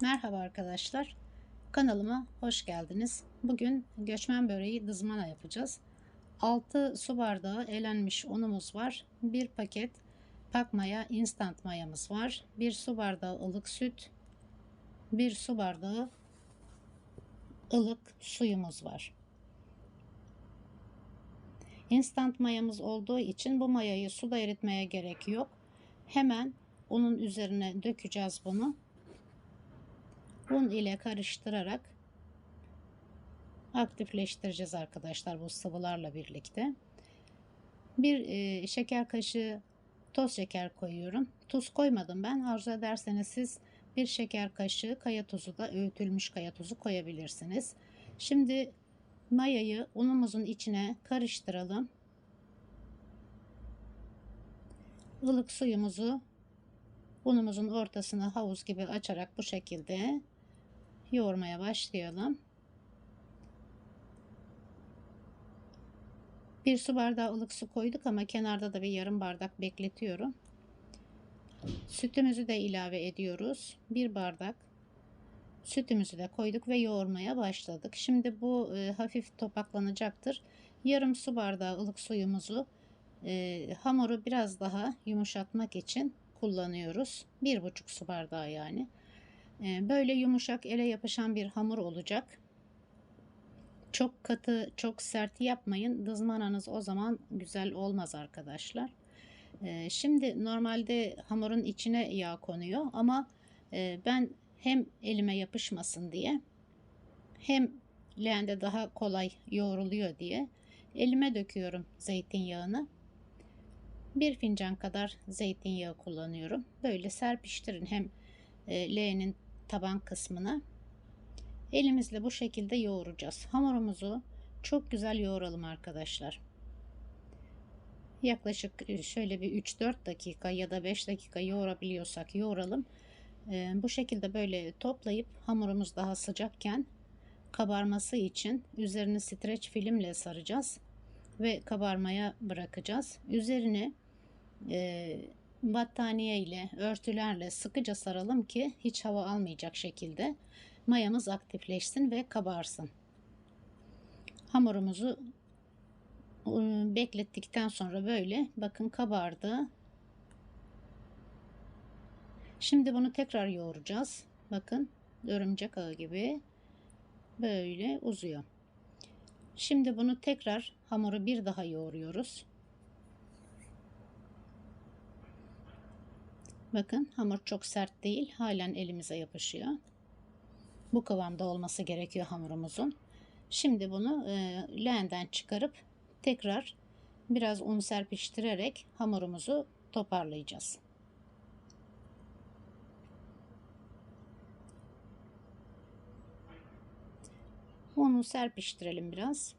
Merhaba arkadaşlar. Kanalıma hoş geldiniz. Bugün göçmen böreği dızmana yapacağız. 6 su bardağı elenmiş unumuz var. 1 paket pak maya instant mayamız var. 1 su bardağı ılık süt. 1 su bardağı ılık suyumuz var. Instant mayamız olduğu için bu mayayı suda eritmeye gerek yok. Hemen unun üzerine dökeceğiz bunu un ile karıştırarak aktifleştireceğiz arkadaşlar bu sıvılarla birlikte. Bir e, şeker kaşığı toz şeker koyuyorum. Tuz koymadım ben. Arzu ederseniz siz bir şeker kaşığı kaya tuzu da öğütülmüş kaya tuzu koyabilirsiniz. Şimdi mayayı unumuzun içine karıştıralım. Ilık suyumuzu unumuzun ortasına havuz gibi açarak bu şekilde yoğurmaya başlayalım. Bir su bardağı ılık su koyduk ama kenarda da bir yarım bardak bekletiyorum. Sütümüzü de ilave ediyoruz. Bir bardak sütümüzü de koyduk ve yoğurmaya başladık. Şimdi bu e, hafif topaklanacaktır. Yarım su bardağı ılık suyumuzu e, hamuru biraz daha yumuşatmak için kullanıyoruz. Bir buçuk su bardağı yani. Ee, böyle yumuşak ele yapışan bir hamur olacak. Çok katı, çok sert yapmayın. Dızmananız o zaman güzel olmaz arkadaşlar. Ee, şimdi normalde hamurun içine yağ konuyor ama e, ben hem elime yapışmasın diye hem leğende daha kolay yoğruluyor diye elime döküyorum zeytinyağını. Bir fincan kadar zeytinyağı kullanıyorum. Böyle serpiştirin hem e, leğenin taban kısmına. Elimizle bu şekilde yoğuracağız. Hamurumuzu çok güzel yoğuralım arkadaşlar. Yaklaşık e, şöyle bir 3-4 dakika ya da 5 dakika yoğurabiliyorsak yoğuralım. Ee, bu şekilde böyle toplayıp hamurumuz daha sıcakken kabarması için üzerini streç filmle saracağız ve kabarmaya bırakacağız. Üzerine e, battaniye ile örtülerle sıkıca saralım ki hiç hava almayacak şekilde mayamız aktifleşsin ve kabarsın. Hamurumuzu ıı, beklettikten sonra böyle bakın kabardı. Şimdi bunu tekrar yoğuracağız. Bakın örümcek ağı gibi böyle uzuyor. Şimdi bunu tekrar hamuru bir daha yoğuruyoruz. Bakın hamur çok sert değil. Halen elimize yapışıyor. Bu kıvamda olması gerekiyor hamurumuzun. Şimdi bunu e, leğenden çıkarıp tekrar biraz un serpiştirerek hamurumuzu toparlayacağız. Unu serpiştirelim biraz.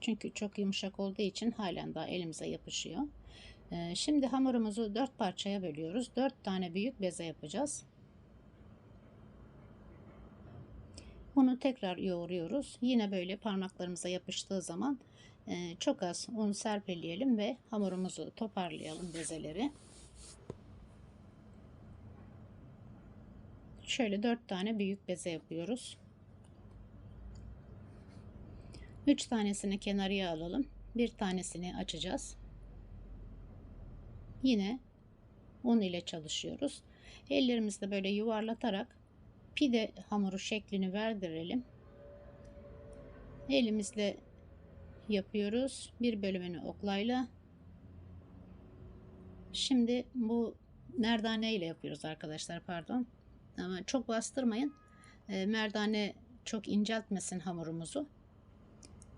Çünkü çok yumuşak olduğu için halen daha elimize yapışıyor. Ee, şimdi hamurumuzu dört parçaya bölüyoruz. Dört tane büyük beze yapacağız. Bunu tekrar yoğuruyoruz. Yine böyle parmaklarımıza yapıştığı zaman e, çok az un serpeleyelim ve hamurumuzu toparlayalım bezeleri. Şöyle dört tane büyük beze yapıyoruz. Üç tanesini kenarıya alalım. Bir tanesini açacağız. Yine un ile çalışıyoruz. Ellerimizde böyle yuvarlatarak pide hamuru şeklini verdirelim. Elimizle yapıyoruz. Bir bölümünü oklayla. Şimdi bu merdane ile yapıyoruz arkadaşlar pardon. Ama çok bastırmayın. E, merdane çok inceltmesin hamurumuzu.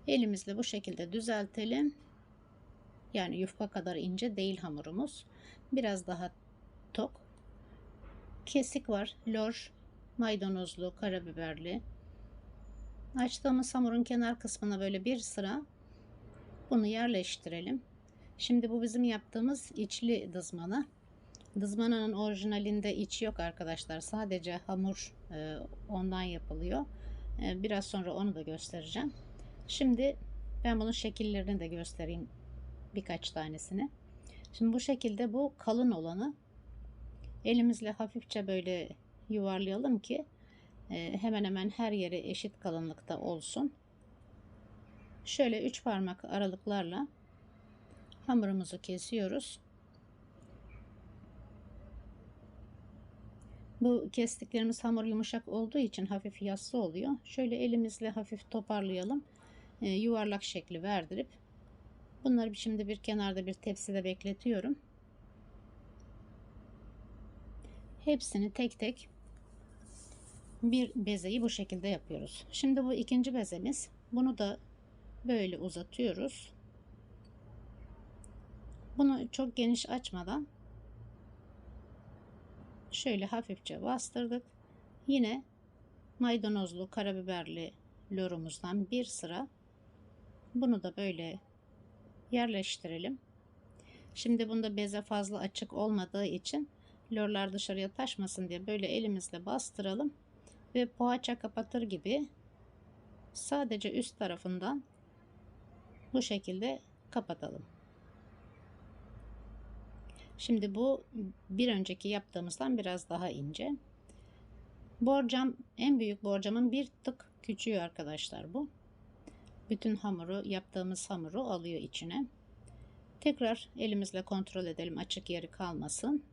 Elimizle bu şekilde düzeltelim. Yani yufka kadar ince değil hamurumuz. Biraz daha tok. Kesik var. Lor, maydanozlu, karabiberli. Açtığımız hamurun kenar kısmına böyle bir sıra bunu yerleştirelim. Şimdi bu bizim yaptığımız içli dızmana. Dızmananın orijinalinde iç yok arkadaşlar. Sadece hamur e, ondan yapılıyor. E, biraz sonra onu da göstereceğim. Şimdi ben bunun şekillerini de göstereyim birkaç tanesini. Şimdi bu şekilde bu kalın olanı elimizle hafifçe böyle yuvarlayalım ki e, hemen hemen her yeri eşit kalınlıkta olsun. Şöyle 3 parmak aralıklarla hamurumuzu kesiyoruz. Bu kestiklerimiz hamur yumuşak olduğu için hafif yassı oluyor. Şöyle elimizle hafif toparlayalım. E, yuvarlak şekli verdirip bunları şimdi bir kenarda bir tepside bekletiyorum. Hepsini tek tek bir bezeyi bu şekilde yapıyoruz. Şimdi bu ikinci bezemiz. Bunu da böyle uzatıyoruz. Bunu çok geniş açmadan şöyle hafifçe bastırdık. Yine maydanozlu karabiberli lorumuzdan bir sıra bunu da böyle yerleştirelim. Şimdi bunda beze fazla açık olmadığı için lorlar dışarıya taşmasın diye böyle elimizle bastıralım ve poğaça kapatır gibi sadece üst tarafından bu şekilde kapatalım. Şimdi bu bir önceki yaptığımızdan biraz daha ince. Borcam en büyük borcamın bir tık küçüğü arkadaşlar bu. Bütün hamuru yaptığımız hamuru alıyor içine. Tekrar elimizle kontrol edelim açık yeri kalmasın.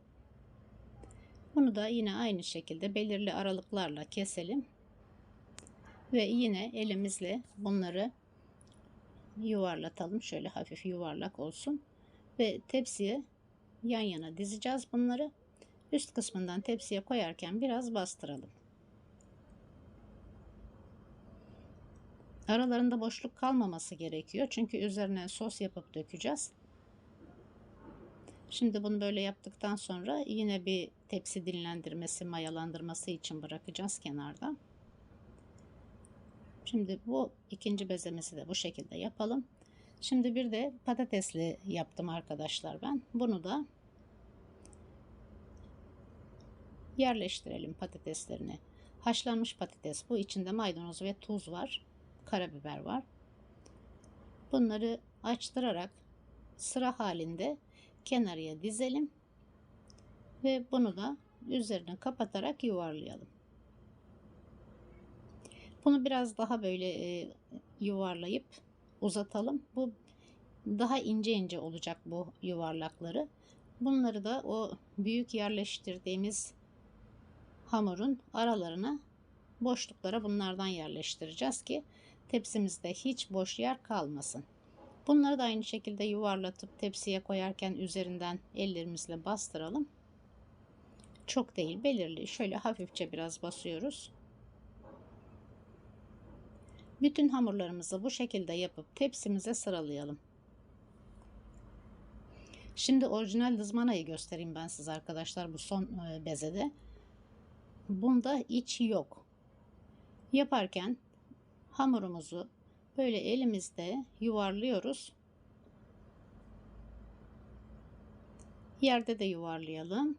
Bunu da yine aynı şekilde belirli aralıklarla keselim. Ve yine elimizle bunları yuvarlatalım. Şöyle hafif yuvarlak olsun. Ve tepsiye yan yana dizeceğiz bunları. Üst kısmından tepsiye koyarken biraz bastıralım. Aralarında boşluk kalmaması gerekiyor. Çünkü üzerine sos yapıp dökeceğiz. Şimdi bunu böyle yaptıktan sonra yine bir tepsi dinlendirmesi, mayalandırması için bırakacağız kenarda. Şimdi bu ikinci bezemesi de bu şekilde yapalım. Şimdi bir de patatesli yaptım arkadaşlar ben. Bunu da yerleştirelim patateslerini. Haşlanmış patates bu. içinde maydanoz ve tuz var. Karabiber var. Bunları açtırarak sıra halinde kenarıya dizelim. Ve bunu da üzerine kapatarak yuvarlayalım. Bunu biraz daha böyle e, yuvarlayıp uzatalım. Bu daha ince ince olacak bu yuvarlakları. Bunları da o büyük yerleştirdiğimiz hamurun aralarına boşluklara bunlardan yerleştireceğiz ki tepsimizde hiç boş yer kalmasın. Bunları da aynı şekilde yuvarlatıp tepsiye koyarken üzerinden ellerimizle bastıralım. Çok değil belirli şöyle hafifçe biraz basıyoruz. Bütün hamurlarımızı bu şekilde yapıp tepsimize sıralayalım. Şimdi orijinal dızmanayı göstereyim ben size arkadaşlar bu son e, bezede. Bunda iç yok. Yaparken hamurumuzu böyle elimizde yuvarlıyoruz. Yerde de yuvarlayalım.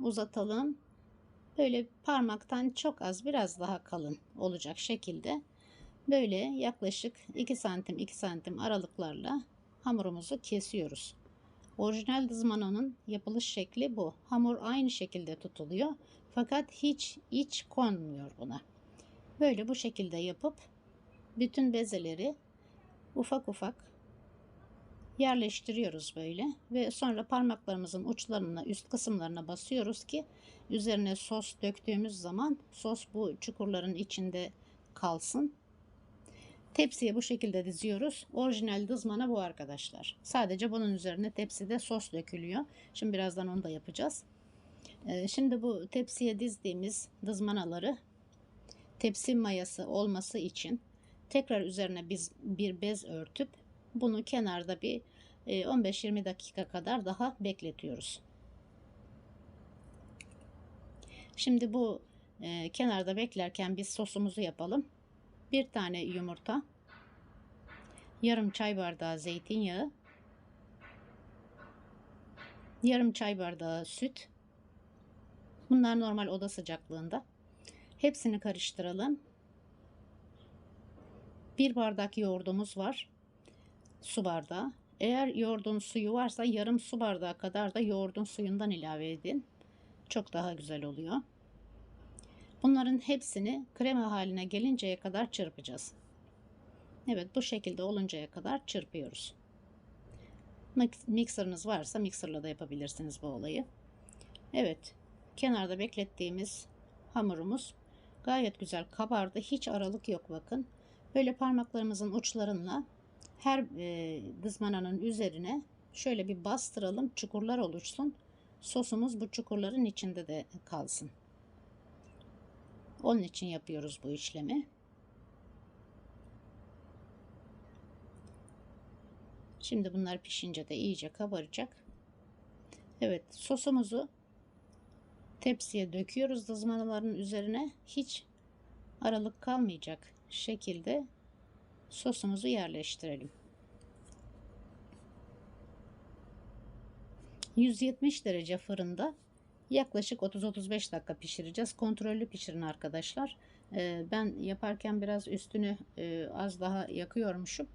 Uzatalım. Böyle parmaktan çok az biraz daha kalın olacak şekilde böyle yaklaşık 2 santim 2 santim aralıklarla hamurumuzu kesiyoruz. Orijinal dızmanonun yapılış şekli bu. Hamur aynı şekilde tutuluyor. Fakat hiç iç konmuyor buna. Böyle bu şekilde yapıp bütün bezeleri ufak ufak yerleştiriyoruz böyle ve sonra parmaklarımızın uçlarına üst kısımlarına basıyoruz ki üzerine sos döktüğümüz zaman sos bu çukurların içinde kalsın. Tepsiye bu şekilde diziyoruz. Orijinal dızmana bu arkadaşlar. Sadece bunun üzerine tepside sos dökülüyor. Şimdi birazdan onu da yapacağız. Ee, şimdi bu tepsiye dizdiğimiz dızmanaları tepsi mayası olması için tekrar üzerine biz bir bez örtüp bunu kenarda bir 15-20 e, dakika kadar daha bekletiyoruz. Şimdi bu e, kenarda beklerken biz sosumuzu yapalım bir tane yumurta, yarım çay bardağı zeytinyağı, yarım çay bardağı süt. Bunlar normal oda sıcaklığında. Hepsini karıştıralım. Bir bardak yoğurdumuz var. Su bardağı. Eğer yoğurdun suyu varsa yarım su bardağı kadar da yoğurdun suyundan ilave edin. Çok daha güzel oluyor. Bunların hepsini krema haline gelinceye kadar çırpacağız. Evet bu şekilde oluncaya kadar çırpıyoruz. Mikseriniz varsa mikserla da yapabilirsiniz bu olayı. Evet kenarda beklettiğimiz hamurumuz gayet güzel kabardı. Hiç aralık yok bakın. Böyle parmaklarımızın uçlarıyla her e, dızmananın üzerine şöyle bir bastıralım. Çukurlar oluşsun. Sosumuz bu çukurların içinde de kalsın. Onun için yapıyoruz bu işlemi. Şimdi bunlar pişince de iyice kabaracak. Evet sosumuzu tepsiye döküyoruz dızmanaların üzerine. Hiç aralık kalmayacak şekilde sosumuzu yerleştirelim. 170 derece fırında yaklaşık 30-35 dakika pişireceğiz. Kontrollü pişirin arkadaşlar. Ee, ben yaparken biraz üstünü e, az daha yakıyormuşum.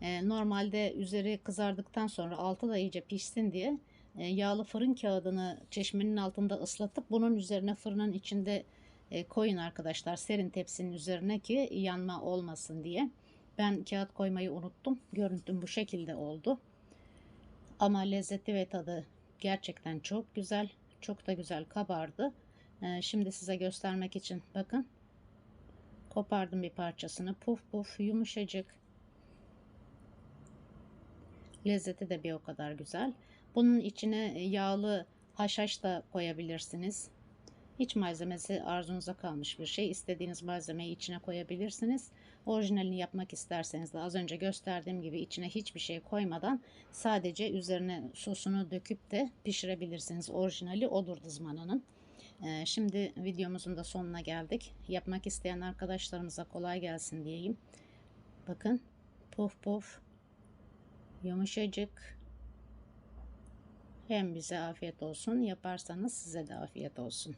Ee, normalde üzeri kızardıktan sonra altı da iyice pişsin diye e, yağlı fırın kağıdını çeşmenin altında ıslatıp bunun üzerine fırının içinde e, koyun arkadaşlar. Serin tepsinin üzerine ki yanma olmasın diye. Ben kağıt koymayı unuttum. Görüntüm bu şekilde oldu. Ama lezzeti ve tadı gerçekten çok güzel. Çok da güzel kabardı. Ee, şimdi size göstermek için bakın. Kopardım bir parçasını. Puf puf yumuşacık. Lezzeti de bir o kadar güzel. Bunun içine yağlı haşhaş da koyabilirsiniz. İç malzemesi arzunuza kalmış bir şey. İstediğiniz malzemeyi içine koyabilirsiniz. Orijinalini yapmak isterseniz de az önce gösterdiğim gibi içine hiçbir şey koymadan sadece üzerine sosunu döküp de pişirebilirsiniz. Orijinali odur dızmanının. Ee, şimdi videomuzun da sonuna geldik. Yapmak isteyen arkadaşlarımıza kolay gelsin diyeyim. Bakın puf puf yumuşacık hem bize afiyet olsun yaparsanız size de afiyet olsun.